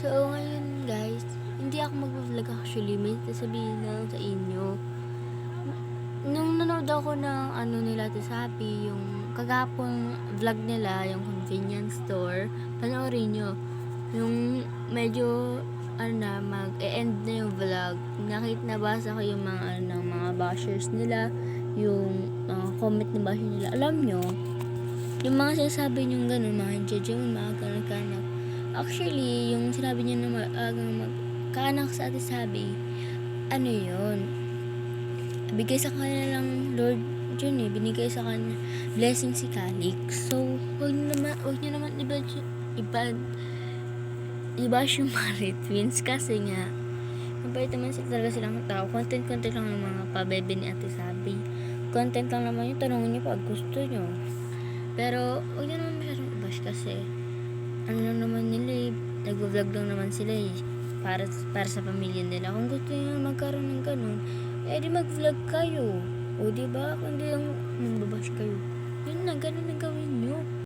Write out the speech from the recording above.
So, ngayon guys, hindi ako mag-vlog actually. May sasabihin lang sa inyo. Nung nanood ako ng ano nila to sabi, yung kagapong vlog nila, yung convenience store, panoorin nyo. Yung medyo, ano na, mag-e-end na yung vlog. Nakita, nabasa ko yung mga, ano, mga bashers nila, yung mga comment na basher nila. Alam nyo, yung mga sinasabi nyo gano'n, mga judge yung mga kanak Actually, yung sinabi niya na maagang magkaanak sa ate sabi, ano yun? Bigay sa kanya lang Lord yun eh, binigay sa kanya blessing si Calix. So, huwag naman, huwag niyo naman ibad, ibad, i-bash yung Marie Twins kasi nga, mabait naman sila talaga silang tao. Content-content lang ng mga pabebe ni ate sabi. Content lang naman yung tanongin niyo pag gusto niyo. Pero, huwag niyo naman masyadong i-bash kasi, ano naman nila nag-vlog lang naman sila eh, para, para sa pamilya nila. Kung gusto nyo magkaroon ng ganun, eh di mag-vlog kayo. O di ba? Kung di yung nangbabash kayo. Yun na, ganun na gawin nyo.